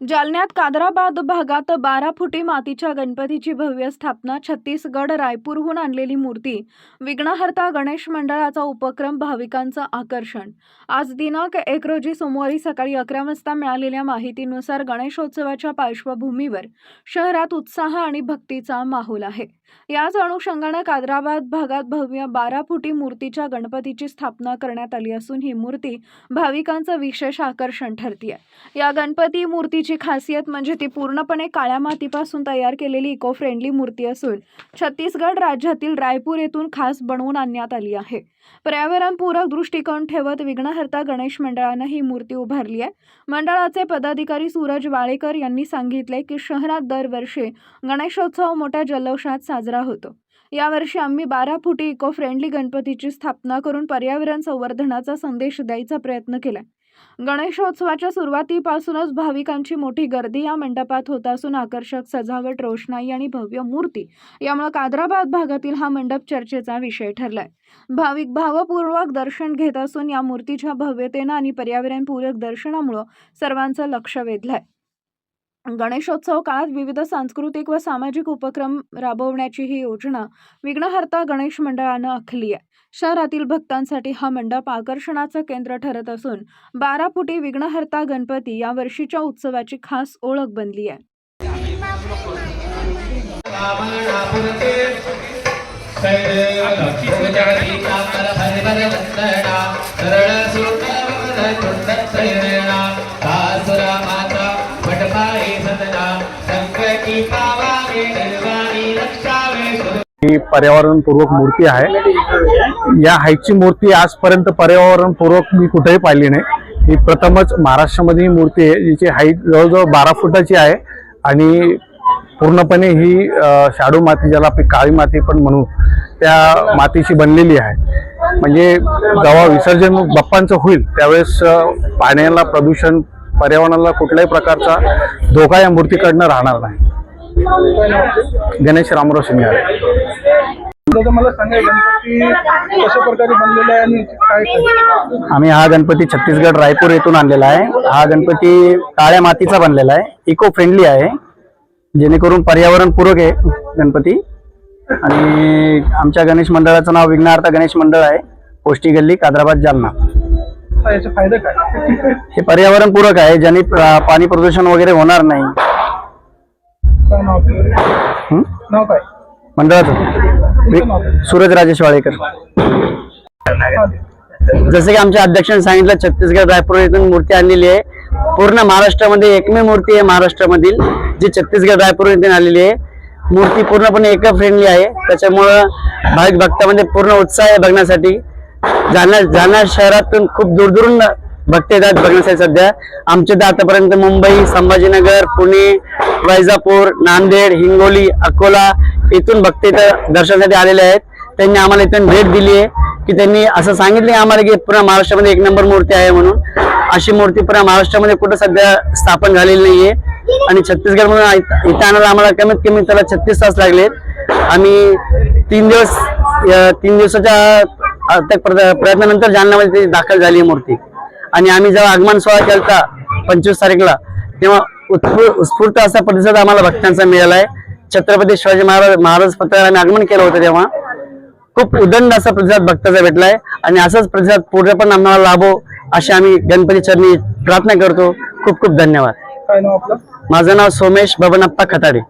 जालन्यात कादराबाद भागात बारा फुटी मातीच्या गणपतीची भव्य स्थापना छत्तीसगड रायपूरहून आणलेली मूर्ती. विघ्नहर्ता गणेश मंडळाचा उपक्रम भाविकांचं आकर्षण. आज दिनांक एक रोजी सोमवारी सकाळी अकरा वाजता मिळालेल्या माहितीनुसार गणेशोत्सवाच्या पार्श्वभूमीवर शहरात उत्साह आणि भक्तीचा माहोल आहे. याच अनुषंगानं कादराबाद भागात भव्य बारा फुटी मूर्तीच्या गणपतीची स्थापना करण्यात आली असून ही मूर्ती भाविकांचं विशेष आकर्षण ठरतीये. या गणपती मूर्तीची खासियत म्हणजे ती पूर्णपणे काळ्या मातीपासून तयार केलेली इको फ्रेंडली मूर्ती असून छत्तीसगड राज्यातील रायपूर येथून खास बनवून आणण्यात आली आहे. पर्यावरणपूरक दृष्टिकोन ठेवत विघ्नहर्ता गणेश मंडळानं ही मूर्ती उभारली आहे. मंडळाचे पदाधिकारी सूरज वाळेकर यांनी सांगितले की शहरात दरवर्षी गणेशोत्सव मोठ्या जल्लोषात साजरा होतो. यावर्षी आम्ही बारा फुटी इको फ्रेंडली गणपतीची स्थापना करून पर्यावरण संवर्धनाचा संदेश द्यायचा प्रयत्न केलाय. गणेशोत्सवाच्या सुरुवातीपासूनच भाविकांची मोठी गर्दी या मंडपात होत असून आकर्षक सजावट रोषणाई आणि भव्य मूर्ती यामुळे कादराबाद भागातील हा मंडप चर्चेचा विषय ठरलाय. भाविक भावपूर्वक दर्शन घेत असून या मूर्तीच्या भव्यतेनं आणि पर्यावरणपूरक दर्शनामुळं सर्वांचं लक्ष वेधलंय. गणेशोत्सव काळात विविध सांस्कृतिक व सामाजिक उपक्रम राबवण्याची ही योजना विघ्नहर्ता गणेश मंडळानं आखली आहे शहरातील भक्तांसाठी हा मंडप आकर्षणाचं केंद्र ठरत असून बारा फुटी विघ्नहर्ता गणपती या वर्षीच्या उत्सवाची खास ओळख बनली आहे ही पर्यावरणपूर्वक मूर्ती आहे. या हाईटची मूर्ती आजपर्यंत पर्यावरणपूर्वक मी कुठेही पाहिली नाही. ही प्रथमच महाराष्ट्रामध्ये ही मूर्ती आहे जिची हाईट जवळजवळ बारा फुटाची आहे आणि पूर्णपणे ही शाडू माती ज्याला आपण काळी माती पण म्हणू त्या मातीची बनलेली आहे. म्हणजे जेव्हा विसर्जन बाप्पांचं होईल त्यावेळेस पाण्याला प्रदूषण पर्यावरणाला कुठल्याही प्रकारचा धोका या मूर्तीकडनं राहणार नाही. गणेश रामराव शिंगारे दादा मला सांगा गणपती कशा प्रकारे बनलेला आहे आणि काय काय? आम्ही हा गणपती छत्तीसगड रायपूर येथून आणलेला आहे. हा गणपती काळ्या मातीचा बनलेला आहे. इको फ्रेंडली आहे. जेणेकरून पर्यावरण पूरक आहे गणपती. आणि आमच्या गणेश मंडळाचं नाव विघ्नार्थ गणेश मंडळ आहे. पोष्टी गल्ली कादराबाद जालना. याचे फायदे काय? हे पर्यावरण पूरक आहे. ज्याने पाणी प्रदूषण वगैरे होणार नाही काय नाव आपलं? हं? नाव काय? मंडळाचं. वि- सूरज राजेश वाळेकर जसे की आमच्या अध्यक्षांनी सांगितलं छत्तीसगड रायपूर येथून मूर्ती आणलेली आहे. पूर्ण महाराष्ट्रामध्ये एकमेव मूर्ती आहे महाराष्ट्रामधील जी छत्तीसगड रायपूर येथून आलेली आहे. मूर्ती पूर्णपणे एका फ्रेंडली आहे. त्याच्यामुळं भाविक भक्तामध्ये पूर्ण उत्साह आहे बघण्यासाठी. जालना जालना शहरातून खूप दूरदूरून भक्त दात बघण्यासाठी सध्या. आमच्या आतापर्यंत मुंबई संभाजीनगर पुणे वैजापूर नांदेड हिंगोली अकोला इथून भक्ते इथं दर्शनासाठी आलेले आहेत. त्यांनी आम्हाला इथून भेट दिली आहे की त्यांनी असं सांगितले आम्हाला की पुन्हा महाराष्ट्रामध्ये एक नंबर मूर्ती आहे म्हणून. अशी मूर्ती पुन्हा महाराष्ट्रामध्ये कुठं सध्या स्थापन झालेली नाहीये. आणि छत्तीसगड म्हणून इथं आणायला आम्हाला कमीत कमी त्याला छत्तीस तास लागलेत आम्ही तीन दिवस तीन दिवसाच्या प्र- प्रयत्नानंतर जालन्यामध्ये दाखल झाली मूर्ती. आणि आम्ही जेव्हा आगमन सोहळा केलता पंचवीस तारीखला तेव्हा उत्स्फू- उत्स्फूर्त असा प्रतिसाद आम्हाला भक्तांचा मिळाला आहे छत्रपती शिवाजी महाराज महाराज पत्राला आम्ही आगमन केलं होतं तेव्हा. खूप उदंड असा प्रतिसाद भक्ताचा भेटलाय आणि असाच प्रतिसाद पुढे पण आम्हाला लाभो अशी आम्ही गणपती चरणी प्रार्थना करतो. खूप खूप धन्यवाद. माझं नाव सोमेश बबनप्पा खताडे.